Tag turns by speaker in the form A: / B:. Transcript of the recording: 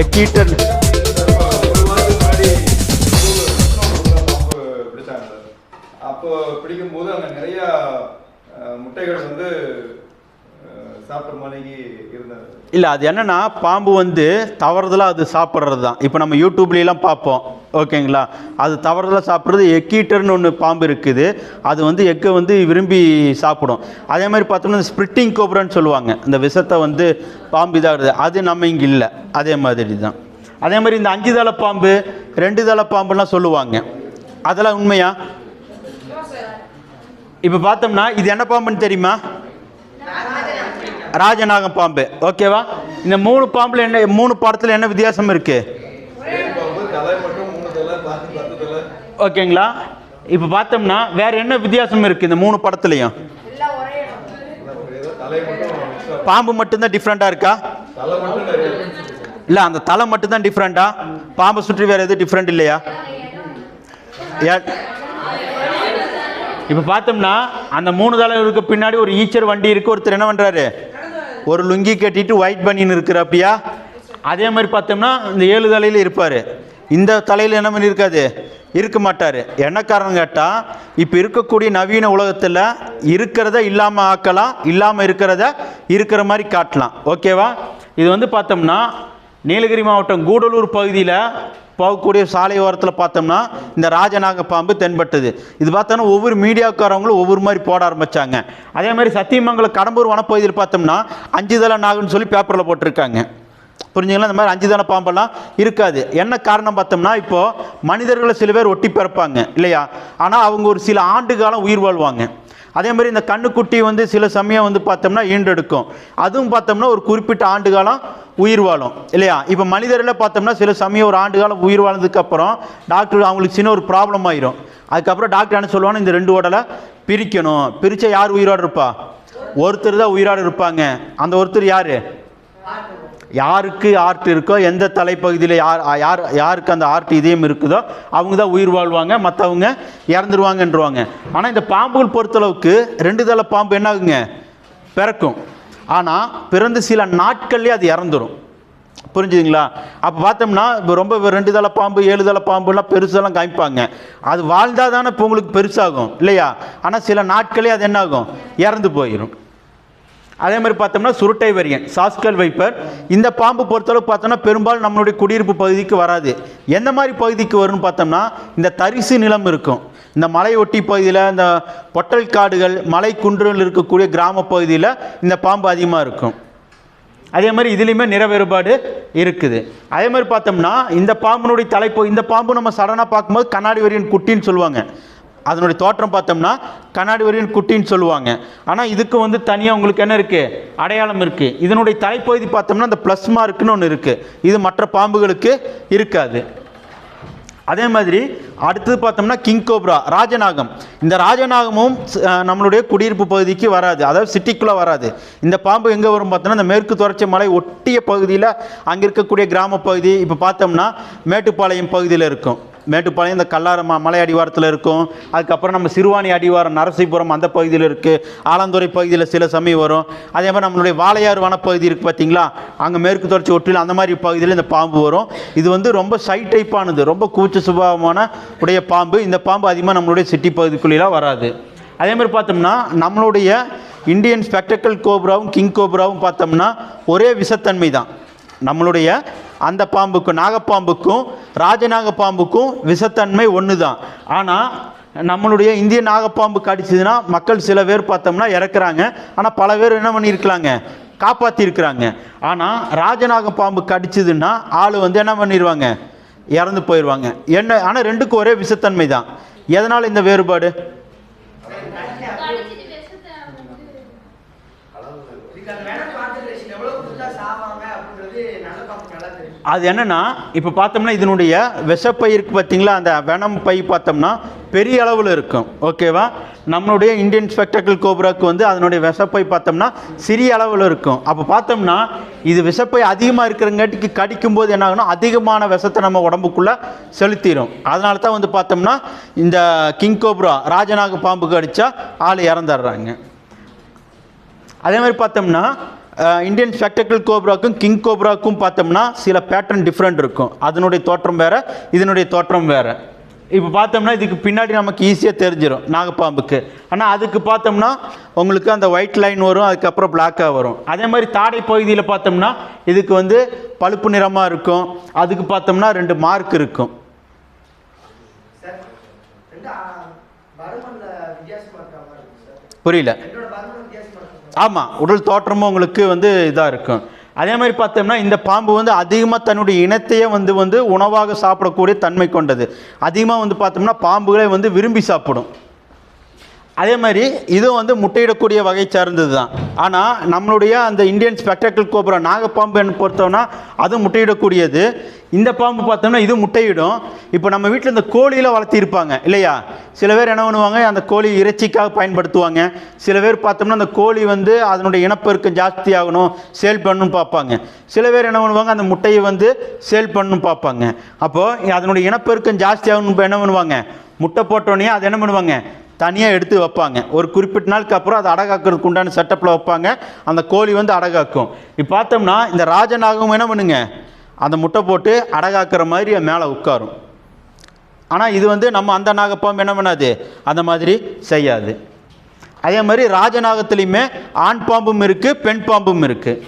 A: எக்கீட்டன்.
B: அப்போ பிடிக்கும்போது அங்கே நிறைய முட்டைகள் வந்து
A: இல்லை அது என்னன்னா பாம்பு வந்து தவறுதலாக அது சாப்பிட்றது தான் இப்போ நம்ம யூடியூப்லாம் பார்ப்போம். ஓகேங்களா? அது தவறுதலாக சாப்பிட்றது எக்கீட்டர்னு ஒன்று பாம்பு இருக்குது. அது வந்து எக்கை வந்து விரும்பி சாப்பிடும். அதே மாதிரி பார்த்தோம்னா ஸ்பிரிட்டிங் கோபுரம்னு சொல்லுவாங்க. இந்த விஷத்தை வந்து பாம்பு இதாகிறது அது நம்ம இங்கே இல்லை. அதே மாதிரி தான். அதே மாதிரி இந்த அஞ்சு தலை பாம்பு ரெண்டு தலை பாம்புலாம் சொல்லுவாங்க. அதெல்லாம் உண்மையா? இப்போ பார்த்தோம்னா இது என்ன பாம்புன்னு தெரியுமா? ராஜநாகம் பாம்பு. ஓகேவா? இந்த மூணு பாம்பில் என்ன மூணு படத்தில் என்ன வித்தியாசம் இருக்குது
B: வேல் பாம்பு தலை மட்டும் மூணு தலை பாத்து பத்து தலை
A: ஓகேங்களா? இப்போ பார்த்தோம்னா வேற என்ன வித்தியாசம் இருக்கு இந்த மூணு படத்துலையும்? பாம்பு மட்டும்தான் டிஃப்ரெண்ட்டாக இருக்கா? இல்லை அந்த தலை மட்டும்தான் டிஃப்ரெண்டா பாம்பை சுற்றி வேற எதுவும் டிஃப்ரெண்ட் இல்லையா? ஏ- இப்போ பார்த்தோம்னா அந்த மூணு தலைவருக்கு பின்னாடி ஒரு ஈச்சர் வண்டி இருக்கு ஒருத்தர் என்ன பண்ணுறாரு ஒரு லுங்கி கட்டிட்டு ஒயிட் பண்ணின்னு இருக்கிறாப்பியா? அதே மாதிரி பார்த்தோம்னா இந்த ஏழு தலையில் இருப்பார். இந்த தலையில் என்ன பண்ணி இருக்காது இருக்க மாட்டார். என்ன காரணம் கேட்டால் இப்போ இருக்கக்கூடிய நவீன உலகத்தில் இருக்கிறத இல்லாமல் ஆக்கலாம் இல்லாமல் இருக்கிறத இருக்கிற மாதிரி காட்டலாம். ஓகேவா? இது வந்து பார்த்தோம்னா நீலகிரி மாவட்டம் கூடலூர் பகுதியில் போகக்கூடிய சாலை ஓரத்தில் பார்த்தோம்னா இந்த ராஜநாக பாம்பு தென்பட்டது. இது பார்த்தோன்னா ஒவ்வொரு மீடியாக்காரவங்களும் ஒவ்வொரு மாதிரி போட ஆரம்பித்தாங்க அதே மாதிரி சத்தியமங்கலம் கடம்பூர் வனப்பகுதியில் பார்த்தோம்னா அஞ்சு தலை நாகன்னு சொல்லி பேப்பரில் போட்டிருக்காங்க. புரிஞ்சுங்களா? இந்த மாதிரி அஞ்சு தான பாம்பெல்லாம் இருக்காது. என்ன காரணம் பார்த்தோம்னா இப்போது மனிதர்களை சில பேர் ஒட்டி பிறப்பாங்க இல்லையா? ஆனால் அவங்க ஒரு சில ஆண்டு காலம் உயிர் வாழ்வாங்க. அதே மாதிரி இந்த கண்ணுக்குட்டி வந்து சில சமயம் வந்து பார்த்தோம்னா ஈண்டெடுக்கும். அதுவும் பார்த்தோம்னா ஒரு குறிப்பிட்ட ஆண்டு காலம் உயிர் வாழும் இல்லையா? இப்போ மனிதரில் பார்த்தோம்னா சில சமயம் ஒரு ஆண்டு காலம் உயிர் வாழ்ந்ததுக்கப்புறம் டாக்டர் அவங்களுக்கு சின்ன ஒரு ப்ராப்ளம் ஆயிரும். அதுக்கப்புறம் டாக்டர் என்ன சொல்லுவாங்க இந்த ரெண்டு உடலை பிரிக்கணும். பிரித்தா யார் உயிரோடு இருப்பா? ஒருத்தர் தான் உயிரோடு இருப்பாங்க. அந்த ஒருத்தர் யார்? யாருக்கு ஆர்ட் இருக்கோ எந்த தலைப்பகுதியில் யார் யார் யாருக்கு அந்த ஆர்ட் இதயம் இருக்குதோ அவங்க தான் உயிர் வாழ்வாங்க. மற்றவங்க இறந்துருவாங்கன்றவாங்க. ஆனால் இந்த பாம்புகள் பொறுத்தளவுக்கு ரெண்டு தலை பாம்பு என்ன ஆகுங்க பிறக்கும். ஆனால் பிறந்து சில நாட்கள்லேயே அது இறந்துடும் புரிஞ்சுதுங்களா? அப்போ பார்த்தோம்னா இப்போ ரொம்ப ரெண்டு தலை பாம்பு ஏழு தலை பாம்புலாம் பெருசெல்லாம் காமிப்பாங்க. அது வாழ்ந்தால் தானே இப்போ உங்களுக்கு பெருசாகும் இல்லையா? ஆனால் சில நாட்களே அது என்னாகும்? இறந்து போயிடும் அதே மாதிரி பார்த்தோம்னா சுருட்டை வரியன் சாஸ்கல் வைப்பர். இந்த பாம்பு பொறுத்தளவு பார்த்தோம்னா பெரும்பாலும் நம்மளுடைய குடியிருப்பு பகுதிக்கு வராது. எந்த மாதிரி பகுதிக்கு வரும்னு பார்த்தோம்னா இந்த தரிசு நிலம் இருக்கும். இந்த மலை ஒட்டி பகுதியில் இந்த பொட்டல் காடுகள் மலை குன்றுகள் இருக்கக்கூடிய கிராம பகுதியில் இந்த பாம்பு அதிகமாக இருக்கும். அதே மாதிரி இதுலேயுமே நிற வேறுபாடு இருக்குது. அதே மாதிரி பார்த்தோம்னா இந்த பாம்பினுடைய தலைப்பு இந்த பாம்பு நம்ம சடனாக பார்க்கும்போது கண்ணாடி வரியன் குட்டின்னு சொல்லுவாங்க. அதனுடைய தோற்றம் பார்த்தோம்னா கண்ணாடி வரியின் குட்டின்னு சொல்லுவாங்க. ஆனால் இதுக்கு வந்து தனியாக உங்களுக்கு என்ன இருக்குது அடையாளம் இருக்குது இதனுடைய தலைப்பகுதி பார்த்தோம்னா இந்த ப்ளஸ் மார்க்குன்னு ஒன்று இருக்குது இது மற்ற பாம்புகளுக்கு இருக்காது. அதே மாதிரி அடுத்தது பார்த்தோம்னா கிங் கோப்ரா ராஜநாகம். இந்த ராஜநாகமும் நம்மளுடைய குடியிருப்பு பகுதிக்கு வராது. அதாவது சிட்டிக்குள்ளே வராது. இந்த பாம்பு எங்கே வரும் பார்த்தோம்னா இந்த மேற்கு தொடர்ச்சி மலை ஒட்டிய பகுதியில் அங்கே இருக்கக்கூடிய கிராம பகுதி இப்போ பார்த்தோம்னா மேட்டுப்பாளையம் பகுதியில் இருக்கும். மேட்டுப்பாளையம் இந்த கல்லார மலை அடிவாரத்தில் இருக்கும். அதுக்கப்புறம் நம்ம சிறுவாணி அடிவாரம் நரசிபுரம் அந்த பகுதியில் இருக்குது ஆலந்துறை பகுதியில் சில சமயம் வரும். அதே மாதிரி நம்மளுடைய வாழையாறு வனப்பகுதி இருக்குது பார்த்தீங்களா அங்கே மேற்கு தொடர்ச்சி ஒட்டியில் அந்த மாதிரி பகுதியில் இந்த பாம்பு வரும். இது வந்து ரொம்ப சை டைப்பானது ரொம்ப கூச்ச சுபாவமான உடைய பாம்பு. இந்த பாம்பு அதிகமாக நம்மளுடைய சிட்டி பகுதிக்குள்ளெலாம் வராது. அதே மாதிரி பார்த்தோம்னா நம்மளுடைய இந்தியன் ஸ்பெக்டக்கல் கோப்ராவும் கிங் கோப்ராவும் பார்த்தோம்னா ஒரே விஷத்தன்மை தான் நம்மளுடைய அந்த பாம்புக்கும் நாகப்பாம்புக்கும் ராஜநாக பாம்புக்கும் விஷத்தன்மை ஒன்று தான் ஆனால் நம்மளுடைய இந்திய நாகப்பாம்பு கடிச்சதுன்னா மக்கள் சில பேர் பார்த்தோம்னா இறக்குறாங்க. ஆனால் பல பேர் என்ன பண்ணியிருக்கலாங்க? காப்பாற்றிருக்கிறாங்க ஆனால் ராஜநாக பாம்பு கடிச்சதுன்னா ஆள் வந்து என்ன பண்ணிடுவாங்க இறந்து போயிடுவாங்க என்ன ஆனால் ரெண்டுக்கும் ஒரே விஷத்தன்மை தான் எதனால் இந்த வேறுபாடு? அது என்னன்னா இப்போ பார்த்தோம்னா இதனுடைய விஷப்பயிருக்கு பார்த்தீங்களா அந்த வெனம் பை பார்த்தோம்னா பெரிய அளவில் இருக்கும். ஓகேவா நம்மளுடைய இந்தியன் ஸ்பெக்டக்கிள் கோபுராக்கு வந்து அதனுடைய விஷப்பை பார்த்தோம்னா சிறிய அளவில் இருக்கும். அப்போ பார்த்தோம்னா இது விஷப்பை அதிகமாக இருக்கிறங்காட்டிக்கு கடிக்கும்போது என்ன ஆகும்னா அதிகமான விஷத்தை நம்ம உடம்புக்குள்ளே செலுத்திடும் அதனால தான் வந்து பார்த்தோம்னா இந்த கிங் கோப்ரா ராஜநாக பாம்பு கடிச்சா ஆள் இறந்துடுறாங்க. அதே மாதிரி பார்த்தோம்னா இந்தியன் ஸ்பெக்டக்கிள் கோப்ராக்கும் கிங் கோப்ராக்கும் பார்த்தோம்னா சில பேட்டர்ன் டிஃப்ரெண்ட் இருக்கும். அதனுடைய தோற்றம் வேறு இதனுடைய தோற்றம் வேறு. இப்போ பார்த்தோம்னா இதுக்கு பின்னாடி நமக்கு ஈஸியாக தெரிஞ்சிடும் நாகப்பாம்புக்கு. ஆனால் அதுக்கு பார்த்தோம்னா உங்களுக்கு அந்த ஒயிட் லைன் வரும் அதுக்கப்புறம் பிளாக்காக வரும். அதே மாதிரி தாடை பகுதியில் பார்த்தோம்னா இதுக்கு வந்து பழுப்பு நிறமாக இருக்கும். அதுக்கு பார்த்தோம்னா ரெண்டு மார்க் இருக்கும். புரியல
C: ரெண்டோட பருமன் வித்தியாசமா இருக்கு
A: ஆமாம் உடல் தோற்றமும் உங்களுக்கு வந்து இதாக இருக்கும். அதே மாதிரி பார்த்தோம்னா இந்த பாம்பு வந்து அதிகமாக தன்னுடைய இனத்தையே வந்து வந்து உணவாக சாப்பிடக்கூடிய தன்மை கொண்டது. அதிகமாக வந்து பார்த்தோம்னா பாம்புகளை வந்து விரும்பி சாப்பிடும். அதே மாதிரி இதுவும் வந்து முட்டையிடக்கூடிய வகை சார்ந்தது தான் ஆனால் நம்மளுடைய அந்த இந்தியன் ஸ்பெக்டக்கிள் கோபுரா நாகப்பாம்பு என்ன பொறுத்தோம்னா அதுவும் முட்டையிடக்கூடியது. இந்த பாம்பு பார்த்தோம்னா இது முட்டையிடும். இப்போ நம்ம வீட்டில் இந்த கோழியில் வளர்த்திருப்பாங்க இல்லையா? சில பேர் என்ன பண்ணுவாங்க அந்த கோழி இறைச்சிக்காக பயன்படுத்துவாங்க. சில பேர் பார்த்தோம்னா அந்த கோழி வந்து அதனுடைய இனப்பெருக்கம் ஜாஸ்தி ஆகணும் சேல் பண்ணணும்னு பார்ப்பாங்க. சில பேர் என்ன பண்ணுவாங்க அந்த முட்டையை வந்து சேல் பண்ணணும்னு பார்ப்பாங்க. அப்போது அதனுடைய இனப்பெருக்கம் ஜாஸ்தி ஆகணும் இப்போ என்ன பண்ணுவாங்க? முட்டை போட்டோன்னே அது என்ன பண்ணுவாங்க? தனியாக எடுத்து வைப்பாங்க. ஒரு குறிப்பிட்ட நாளுக்கு அப்புறம் அதை அடகாக்கிறதுக்கு உண்டான செட்டப்பில் வைப்பாங்க. அந்த கோழி வந்து அடகாக்கும். இப்போ பார்த்தோம்னா இந்த ராஜநாகம் என்ன பண்ணுங்க? அந்த முட்டை போட்டு அடகாக்கிற மாதிரி மேலே உட்காரும். ஆனால் இது வந்து நம்ம அந்த நாகப்பாம்பு என்ன பண்ணாது? அந்த மாதிரி செய்யாது. அதே மாதிரி ராஜநாகத்துலேயுமே ஆண் பாம்பும் இருக்குது பெண் பாம்பும் இருக்குது